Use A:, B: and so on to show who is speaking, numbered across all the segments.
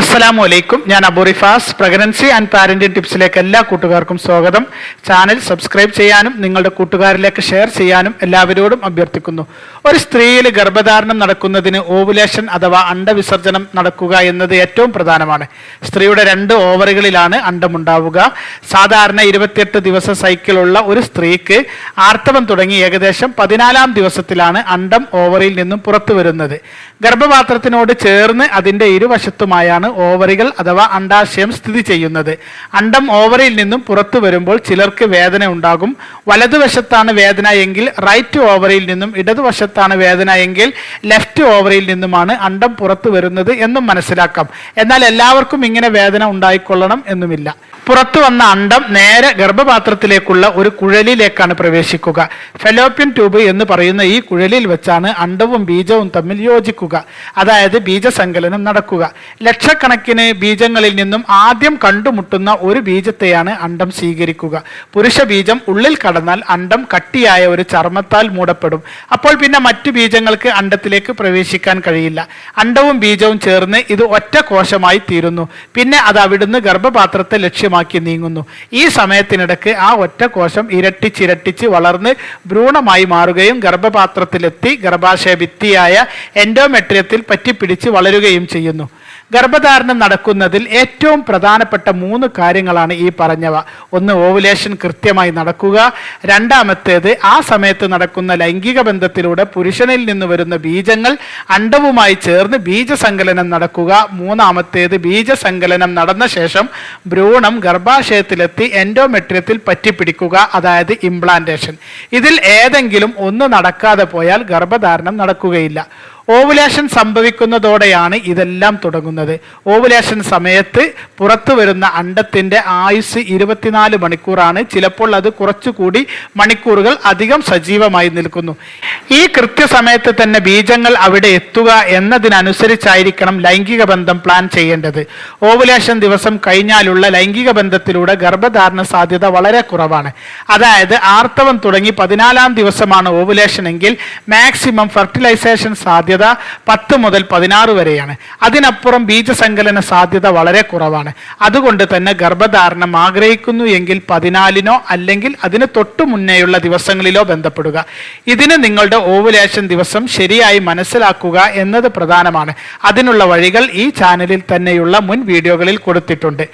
A: അസ്സലാമു അലൈക്കും. ഞാൻ അബുറിഫാസ് പ്രഗ്നൻസി ആൻഡ് പാരന്റിംഗ് ടിപ്സിലേക്ക് എല്ലാ കൂട്ടുകാർക്കും സ്വാഗതം. ചാനൽ സബ്സ്ക്രൈബ് ചെയ്യാനും നിങ്ങളുടെ കൂട്ടുകാരിലേക്ക് ഷെയർ ചെയ്യാനും എല്ലാവരോടും അഭ്യർത്ഥിക്കുന്നു. ഒരു സ്ത്രീയിൽ ഗർഭധാരണം നടക്കുന്നതിന് ഓവുലേഷൻ അഥവാ അണ്ടവിസർജനം നടക്കുക എന്നത് ഏറ്റവും പ്രധാനമാണ്. സ്ത്രീയുടെ രണ്ട് ഓവറുകളിലാണ് അണ്ടമുണ്ടാവുക സാധാരണ ഇരുപത്തിയെട്ട് ദിവസ സൈക്കിളുള്ള ഒരു സ്ത്രീക്ക് ആർത്തവം തുടങ്ങി ഏകദേശം പതിനാലാം ദിവസത്തിലാണ് അണ്ടം ഓവറിൽ നിന്നും പുറത്തു വരുന്നത് ഗർഭപാത്രത്തിനോട് ചേർന്ന് അതിന്റെ ഇരുവശത്തുമായാണ് ഓവറികൾ അഥവാ അണ്ടാശയം സ്ഥിതി ചെയ്യുന്നത്. അണ്ടം ഓവറിയിൽ നിന്നും പുറത്തു വരുമ്പോൾ ചിലർക്ക് വേദന ഉണ്ടാകും. വലതുവശത്താണ് വേദന എങ്കിൽ റൈറ്റ് ഓവറിയിൽ നിന്നും ഇടതുവശത്താണ് വേദന എങ്കിൽ ലെഫ്റ്റ് ഓവറിയിൽ നിന്നുമാണ് അണ്ടം പുറത്തു വരുന്നത് എന്നും മനസ്സിലാക്കാം. എന്നാൽ എല്ലാവർക്കും ഇങ്ങനെ വേദന ഉണ്ടായിക്കൊള്ളണം എന്നുമില്ല. പുറത്തു വന്ന അണ്ടം നേരെ ഗർഭപാത്രത്തിലേക്കുള്ള ഒരു കുഴലിലേക്കാണ് പ്രവേശിക്കുക. ഫെലോപ്യൻ ട്യൂബ് എന്ന് പറയുന്ന ഈ കുഴലിൽ വെച്ചാണ് അണ്ടവും ബീജവും തമ്മിൽ യോജിക്കുക. അതായത് ബീജസങ്കലനം നടക്കുക. ലക്ഷക്കണക്കിന് ബീജങ്ങളിൽ നിന്നും ആദ്യം കണ്ടുമുട്ടുന്ന ഒരു ബീജത്തെയാണ് അണ്ടം സ്വീകരിക്കുക. പുരുഷ ബീജം ഉള്ളിൽ കടന്നാൽ അണ്ടം കട്ടിയായ ഒരു ചർമ്മത്താൽ മൂടപ്പെടും. അപ്പോൾ പിന്നെ മറ്റു ബീജങ്ങൾക്ക് അണ്ടത്തിലേക്ക് പ്രവേശിക്കാൻ കഴിയില്ല. അണ്ടവും ബീജവും ചേർന്ന് ഇത് ഒറ്റ കോശമായി തീരുന്നു. പിന്നെ അത് അവിടുന്ന് ഗർഭപാത്രത്തെ ലക്ഷ്യമാക്കി നീങ്ങുന്നു. ഈ സമയത്തിനിടക്ക് ആ ഒറ്റ കോശം ഇരട്ടിച്ചിരട്ടിച്ച് വളർന്ന് ഭ്രൂണമായി മാറുകയും ഗർഭപാത്രത്തിലെത്തി ഗർഭാശയ ഭിത്തിയായ എൻഡോമെട്രിയത്തിൽ പറ്റിപ്പിടിച്ച് വളരുകയും ചെയ്യുന്നു. ഗർഭധാരണം നടക്കുന്നതിൽ ഏറ്റവും പ്രധാനപ്പെട്ട മൂന്ന് കാര്യങ്ങളാണ് ഈ പറഞ്ഞവ. ഒന്ന് ഓവുലേഷൻ കൃത്യമായി നടക്കുക. രണ്ടാമത്തേത് ആ സമയത്ത് നടക്കുന്ന ലൈംഗിക ബന്ധത്തിലൂടെ പുരുഷനിൽ നിന്ന് വരുന്ന ബീജങ്ങൾ അണ്ടവുമായി ചേർന്ന് ബീജസങ്കലനം നടക്കുക. മൂന്നാമത്തേത് ബീജസങ്കലനം നടന്ന ശേഷം ഭ്രൂണം ഗർഭാശയത്തിലെത്തി എൻഡോമെട്രിയത്തിൽ പറ്റിപ്പിടിക്കുക അതായത് ഇംപ്ലാന്റേഷൻ ഇതിൽ ഏതെങ്കിലും ഒന്ന് നടക്കാതെ പോയാൽ ഗർഭധാരണം നടക്കുകയില്ല. ഓവുലേഷൻ സംഭവിക്കുന്നതോടെയാണ് ഇതെല്ലാം തുടങ്ങുന്നത്. ഓവുലേഷൻ സമയത്ത് പുറത്തു വരുന്ന അണ്ടത്തിന്റെ ആയുസ് ഇരുപത്തിനാല് മണിക്കൂറാണ്. ചിലപ്പോൾ അത് കുറച്ചുകൂടി മണിക്കൂറുകൾ അധികം സജീവമായി നിൽക്കുന്നു. ഈ കൃത്യസമയത്ത് തന്നെ ബീജങ്ങൾ അവിടെ എത്തുക എന്നതിനനുസരിച്ചായിരിക്കണം ലൈംഗിക ബന്ധം പ്ലാൻ ചെയ്യേണ്ടത്. ഓവുലേഷൻ ദിവസം കഴിഞ്ഞാലുള്ള ലൈംഗിക ബന്ധത്തിലൂടെ ഗർഭധാരണ സാധ്യത വളരെ കുറവാണ്. അതായത് ആർത്തവം തുടങ്ങി പതിനാലാം ദിവസമാണ് ഓവുലേഷൻ എങ്കിൽ മാക്സിമം ഫെർട്ടിലൈസേഷൻ സാധ്യത പത്ത് മുതൽ പതിനാറ് വരെയാണ്. അതിനപ്പുറം ബീജസങ്കലന സാധ്യത വളരെ കുറവാണ്. അതുകൊണ്ട് തന്നെ ഗർഭധാരണം ആഗ്രഹിക്കുന്നു എങ്കിൽ പതിനാലിനോ അല്ലെങ്കിൽ അതിന് തൊട്ടു മുന്നേയുള്ള ദിവസങ്ങളിലോ ബന്ധപ്പെടുക. ഇതിന് നിങ്ങളുടെ ഓവുലേഷൻ ദിവസം ശരിയായി മനസ്സിലാക്കുക എന്നത് പ്രധാനമാണ്. അതിനുള്ള വഴികൾ ഈ ചാനലിൽ തന്നെയുള്ള മുൻ വീഡിയോകളിൽ കൊടുത്തിട്ടുണ്ട്.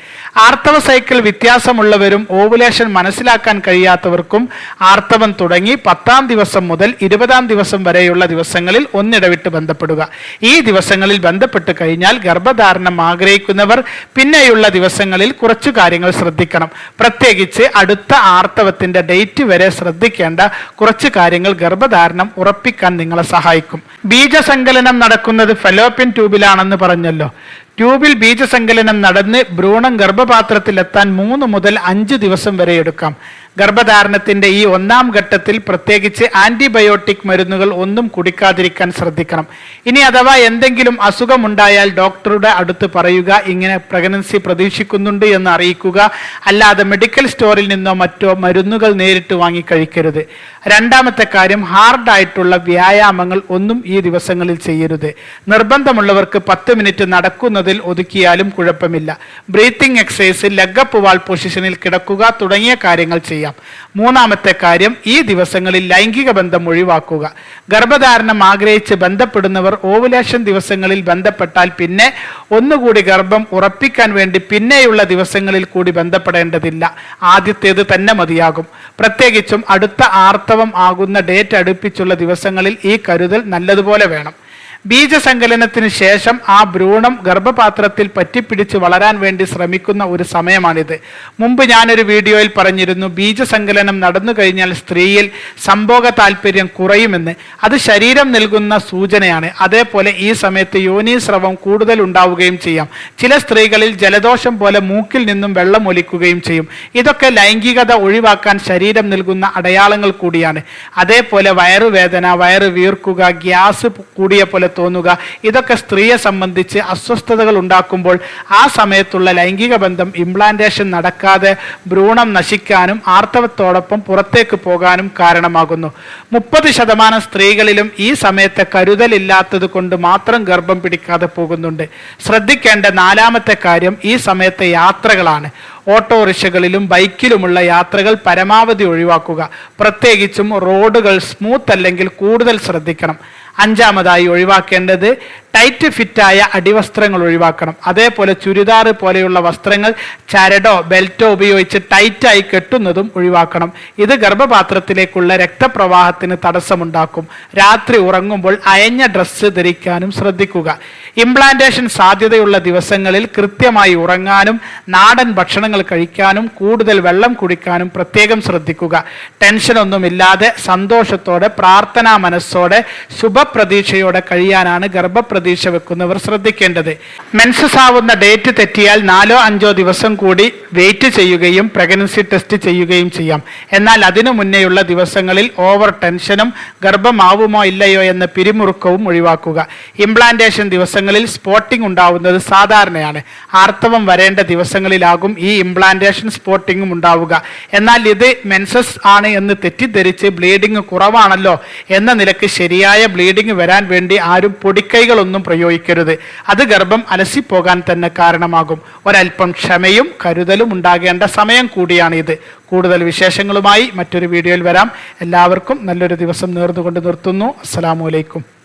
A: ആർത്തവ സൈക്കിൾ വ്യത്യാസമുള്ളവരും ഓവുലേഷൻ മനസ്സിലാക്കാൻ കഴിയാത്തവർക്കും ആർത്തവം തുടങ്ങി പത്താം ദിവസം മുതൽ ഇരുപതാം ദിവസം വരെയുള്ള ദിവസങ്ങളിൽ ഒന്നിടവിട്ട് ബന്ധപ്പെടുക. ഈ ദിവസങ്ങളിൽ ബന്ധപ്പെട്ട് കഴിഞ്ഞാൽ ഗർഭധാരണം ആഗ്രഹിക്കുന്നവർ പിന്നെയുള്ള ദിവസങ്ങളിൽ കുറച്ചു കാര്യങ്ങൾ ശ്രദ്ധിക്കണം. പ്രത്യേകിച്ച് അടുത്ത ആർത്തവത്തിന്റെ ഡേറ്റ് വരെ ശ്രദ്ധിക്കേണ്ട കുറച്ച് കാര്യങ്ങൾ ഗർഭധാരണം ഉറപ്പിക്കാൻ നിങ്ങളെ സഹായിക്കും. ബീജസങ്കലനം നടക്കുന്നത് ഫെലോപ്യൻ ട്യൂബിലാണെന്ന് പറഞ്ഞല്ലോ. ട്യൂബിൽ ബീജസങ്കലനം നടന്ന് ഭ്രൂണം ഗർഭപാത്രത്തിലെത്താൻ മൂന്ന് മുതൽ അഞ്ച് ദിവസം വരെ എടുക്കാം. ഗർഭധാരണത്തിന്റെ ഈ ഒന്നാം ഘട്ടത്തിൽ പ്രത്യേകിച്ച് ആന്റിബയോട്ടിക് മരുന്നുകൾ ഒന്നും കുടിക്കാതിരിക്കാൻ ശ്രദ്ധിക്കണം. ഇനി അഥവാ എന്തെങ്കിലും അസുഖമുണ്ടായാൽ ഡോക്ടറുടെ അടുത്ത് പറയുക ഇങ്ങനെ പ്രഗ്നൻസി പ്രതീക്ഷിക്കുന്നുണ്ട് എന്ന് അറിയിക്കുക. അല്ലാതെ മെഡിക്കൽ സ്റ്റോറിൽ നിന്നോ മറ്റോ മരുന്നുകൾ നേരിട്ട് വാങ്ങി കഴിക്കരുത്. രണ്ടാമത്തെ കാര്യം ഹാർഡായിട്ടുള്ള വ്യായാമങ്ങൾ ഒന്നും ഈ ദിവസങ്ങളിൽ ചെയ്യരുത്. നിർബന്ധമുള്ളവർക്ക് പത്ത് മിനിറ്റ് നടക്കുന്നതിൽ ഒതുക്കിയാലും കുഴപ്പമില്ല. ബ്രീത്തിങ് എക്സസൈസ് ലെഗപ്പ് വാൾ പൊസിഷനിൽ കിടക്കുക തുടങ്ങിയ കാര്യങ്ങൾ ചെയ്യാം. മൂന്നാമത്തെ കാര്യം ഈ ദിവസങ്ങളിൽ ലൈംഗിക ബന്ധം ഒഴിവാക്കുക. ഗർഭധാരണം ആഗ്രഹിച്ച് ബന്ധപ്പെടുന്നവർ ഓവുലേഷൻ ദിവസങ്ങളിൽ ബന്ധപ്പെട്ടാൽ പിന്നെ ഒന്നുകൂടി ഗർഭം ഉറപ്പിക്കാൻ വേണ്ടി പിന്നെയുള്ള ദിവസങ്ങളിൽ കൂടി ബന്ധപ്പെടേണ്ടതില്ല. ആദ്യത്തേത് തന്നെ മതിയാകും. പ്രത്യേകിച്ചും അടുത്ത ആർത്തവം ആകുന്ന ഡേറ്റ് അടുപ്പിച്ചുള്ള ദിവസങ്ങളിൽ ഈ കരുതൽ നല്ലതുപോലെ വേണം. ബീജസങ്കലനത്തിന് ശേഷം ആ ഭ്രൂണം ഗർഭപാത്രത്തിൽ പറ്റിപ്പിടിച്ച് വളരാൻ വേണ്ടി ശ്രമിക്കുന്ന ഒരു സമയമാണിത്. മുമ്പ് ഞാനൊരു വീഡിയോയിൽ പറഞ്ഞിരുന്നു ബീജസങ്കലനം നടന്നു കഴിഞ്ഞാൽ സ്ത്രീയിൽ സംഭോഗ താല്പര്യം കുറയുമെന്ന്. അത് ശരീരം നൽകുന്ന സൂചനയാണ്. അതേപോലെ ഈ സമയത്ത് യോനീസ്രവം കൂടുതൽ ഉണ്ടാവുകയും ചെയ്യാം. ചില സ്ത്രീകളിൽ ജലദോഷം പോലെ മൂക്കിൽ നിന്നും വെള്ളം ഒലിക്കുകയും ചെയ്യും. ഇതൊക്കെ ലൈംഗികത ഒഴിവാക്കാൻ ശരീരം നൽകുന്ന അടയാളങ്ങൾ കൂടിയാണ്. അതേപോലെ വയറുവേദന വയറ് വീർക്കുക ഗ്യാസ് കൂടിയ പോലെ തോന്നുക. ഇതൊക്കെ സ്ത്രീയെ സംബന്ധിച്ച് അസ്വസ്ഥതകൾ ഉണ്ടാക്കുമ്പോൾ ആ സമയത്തുള്ള ലൈംഗിക ബന്ധം ഇംപ്ലാന്റേഷൻ നടക്കാതെ ഭ്രൂണം നശിക്കാനും ആർത്തവത്തോടൊപ്പം പുറത്തേക്ക് പോകാനും കാരണമാകുന്നു. മുപ്പത് ശതമാനം സ്ത്രീകളിലും ഈ സമയത്തെ കരുതലില്ലാത്തത് കൊണ്ട് മാത്രം ഗർഭം പിടിക്കാതെ പോകുന്നുണ്ട്. ശ്രദ്ധിക്കേണ്ട നാലാമത്തെ കാര്യം ഈ സമയത്തെ യാത്രകളാണ്. ഓട്ടോറിക്ഷകളിലും ബൈക്കിലുമുള്ള യാത്രകൾ പരമാവധി ഒഴിവാക്കുക. പ്രത്യേകിച്ചും റോഡുകൾ സ്മൂത്ത് അല്ലെങ്കിൽ കൂടുതൽ ശ്രദ്ധിക്കണം. അഞ്ചാമതായി ഒഴിവാക്കേണ്ടത് ടൈറ്റ് ഫിറ്റായ അടിവസ്ത്രങ്ങൾ ഒഴിവാക്കണം. അതേപോലെ ചുരിദാർ പോലെയുള്ള വസ്ത്രങ്ങൾ ചരടോ ബെൽറ്റോ ഉപയോഗിച്ച് ടൈറ്റായി കെട്ടുന്നതും ഒഴിവാക്കണം. ഇത് ഗർഭപാത്രത്തിലേക്കുള്ള രക്തപ്രവാഹത്തിന് തടസ്സമുണ്ടാക്കും. രാത്രി ഉറങ്ങുമ്പോൾ അയഞ്ഞ ഡ്രസ്സ് ധരിക്കാനും ശ്രദ്ധിക്കുക. ഇംപ്ലാന്റേഷൻ സാധ്യതയുള്ള ദിവസങ്ങളിൽ കൃത്യമായി ഉറങ്ങാനും നാടൻ ഭക്ഷണങ്ങൾ കഴിക്കാനും കൂടുതൽ വെള്ളം കുടിക്കാനും പ്രത്യേകം ശ്രദ്ധിക്കുക. ടെൻഷനൊന്നുമില്ലാതെ സന്തോഷത്തോടെ പ്രാർത്ഥനാ മനസ്സോടെ ശുഭപ്രതീക്ഷയോടെ കഴിയാനാണ് ഗർഭപ്രതീക്ഷ വെക്കുന്നവർ ശ്രദ്ധിക്കേണ്ടത്. മെൻസസ് ആവുന്ന ഡേറ്റ് തെറ്റിയാൽ നാലോ അഞ്ചോ ദിവസം കൂടി വെയിറ്റ് ചെയ്യുകയും പ്രഗ്നൻസി ടെസ്റ്റ് ചെയ്യുകയും ചെയ്യാം. എന്നാൽ അതിനു മുന്നേയുള്ള ദിവസങ്ങളിൽ ഓവർ ടെൻഷനും ഗർഭമാവുമോ ഇല്ലയോ എന്ന പിരിമുറുക്കവും ഒഴിവാക്കുക. ഇംപ്ലാന്റേഷൻ ദിവസങ്ങളിൽ സ്പോട്ടിംഗ് ഉണ്ടാവുന്നത് സാധാരണയാണ്. ആർത്തവം വരേണ്ട ദിവസങ്ങളിലാകും ഈ ഇംപ്ലാന്റേഷൻ സ്പോട്ടിങ്ങും ഉണ്ടാവുക. എന്നാൽ ഇത് മെൻസസ് ആണ് എന്ന് തെറ്റിദ്ധരിച്ച് ബ്ലീഡിങ് കുറവാണല്ലോ എന്ന നിലയ്ക്ക് ശരിയായ ബ്ലീഡിങ് വരാൻ വേണ്ടി ആരും പൊടിക്കൈകളൊന്നും പ്രയോഗിക്കരുത്. അത് ഗർഭം അലസിപ്പോകാൻ തന്നെ കാരണമാകും. ഒരൽപ്പം ക്ഷമയും കരുതലും ഉണ്ടാകേണ്ട സമയം കൂടിയാണ് ഇത്. കൂടുതൽ വിശേഷങ്ങളുമായി മറ്റൊരു വീഡിയോയിൽ വരാം. എല്ലാവർക്കും നല്ലൊരു ദിവസം നേർന്നുകൊണ്ട് നിർത്തുന്നു. അസ്സലാമു അലൈക്കും.